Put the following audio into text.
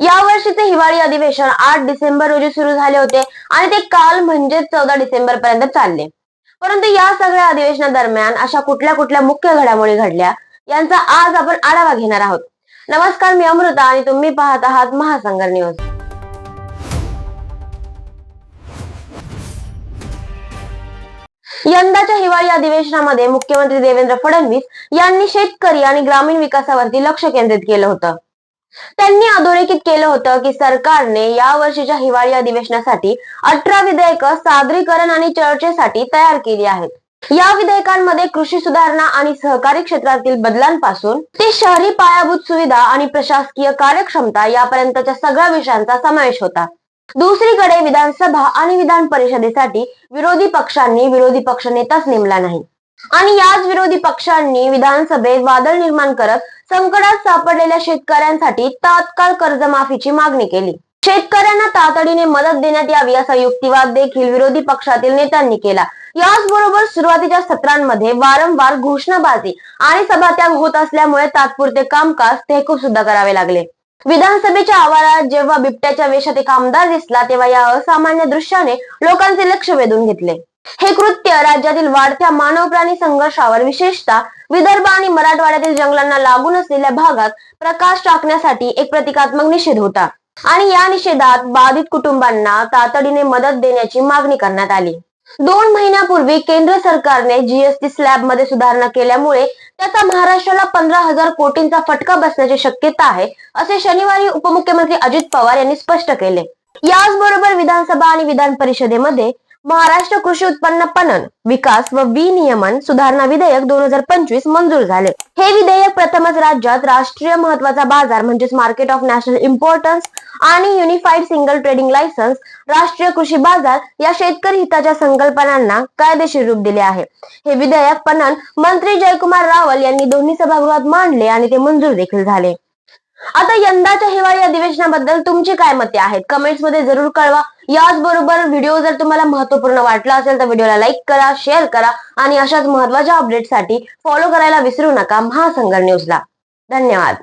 या वर्षीचे हिवाळी अधिवेशन आठ डिसेंबर रोजी सुरू झाले होते आणि ते काल म्हणजेच चौदा डिसेंबर पर्यंत चालले. परंतु या सगळ्या अधिवेशनादरम्यान अशा कुठल्या कुठल्या मुख्य घडामोडी घडल्या यांचा आज आपण आढावा घेणार आहोत. नमस्कार मी अमृता आणि तुम्ही पाहत आहात महासंगर न्यूज. यंदाच्या हिवाळी अधिवेशनामध्ये मुख्यमंत्री देवेंद्र फडणवीस यांनी शेतकरी आणि ग्रामीण विकासावरती लक्ष केंद्रित केलं होतं. त्यांनी अधोरेखित केलं होतं की सरकारने या वर्षीच्या हिवाळी अधिवेशनासाठी अठरा विधेयकं सादरीकरण आणि चर्चेसाठी तयार केली आहेत. या विधेयकांमध्ये कृषी सुधारणा आणि सहकारी क्षेत्रातील बदलांपासून ते शहरी पायाभूत सुविधा आणि प्रशासकीय कार्यक्षमता यापर्यंतच्या सगळ्या विषयांचा समावेश होता. दुसरीकडे विधानसभा आणि विधान परिषदेसाठी विरोधी पक्षांनी विरोधी पक्ष नेताच नेमला नाही. आणि याच विरोधी पक्षांनी विधानसभेत वादळ निर्माण करत संकटात सापडलेल्या शेतकऱ्यांसाठी तात्काळ कर्जमाफीची मागणी केली. शेतकऱ्यांना तातडीने मदत देण्यात यावी असा युक्तिवाद देखील विरोधी पक्षातील नेत्यांनी केला. याचबरोबर सुरुवातीच्या सत्रांमध्ये वारंवार घोषणाबाजी आणि सभात्याग होत असल्यामुळे तात्पुरते कामकाज तहकूब सुद्धा करावे लागले. विधानसभेच्या आवारात जेव्हा बिबट्याच्या वेशात एक आमदार दिसला तेव्हा या असामान्य दृश्याने लोकांचे लक्ष वेधून घेतले. हे कृत्य राज्यातील वाढत्या मानव प्राणी संघर्षावर विशेषतः विदर्भ आणि मराठवाड्यातील जंगलांना लागून असलेल्या भागात प्रकाश टाकण्यासाठी एक प्रतिकात्मक निषेध होता. आणि या निषेधात बाधित कुटुंबांना तातडीने मदत देण्याची मागणी करण्यात आली. दोन महिन्यापूर्वी केंद्र सरकारने जीएसटी स्लॅबमध्ये सुधारणा केल्यामुळे त्याचा महाराष्ट्राला पंधरा हजार कोटींचा फटका बसण्याची शक्यता आहे असे शनिवारी उपमुख्यमंत्री अजित पवार यांनी स्पष्ट केले. याचबरोबर विधानसभा आणि विधान परिषदेमध्ये महाराष्ट्र कृषी उत्पन्न पणन विकास व विनियमन सुधारणा विधेयक दोन हजार पंचवीस मंजूर झाले. हे विधेयक प्रथमच राज्यात राष्ट्रीय महत्त्वाचा बाजार म्हणजेच मार्केट ऑफ नॅशनल इम्पॉर्टन्स आणि युनिफाईड सिंगल ट्रेडिंग लायसन्स राष्ट्रीय कृषी बाजार या शेतकरी हिताच्या संकल्पनांना कायदेशीर रूप दिले आहे. हे विधेयक पणन मंत्री जयकुमार रावल यांनी दोन्ही सभागृहात मांडले आणि ते मंजूर देखील झाले. आता यंदाच्या हिवाळी अधिवेशनाबद्दल तुमची काय मते आहेत? कमेंट्समध्ये जरूर कळवा. याचबरोबर व्हिडिओ जर तुम्हाला महत्त्वपूर्ण वाटला असेल तर व्हिडिओला लाईक करा शेअर करा आणि अशाच महत्त्वाच्या अपडेटसाठी फॉलो करायला विसरू नका. महासंगर न्यूजला धन्यवाद.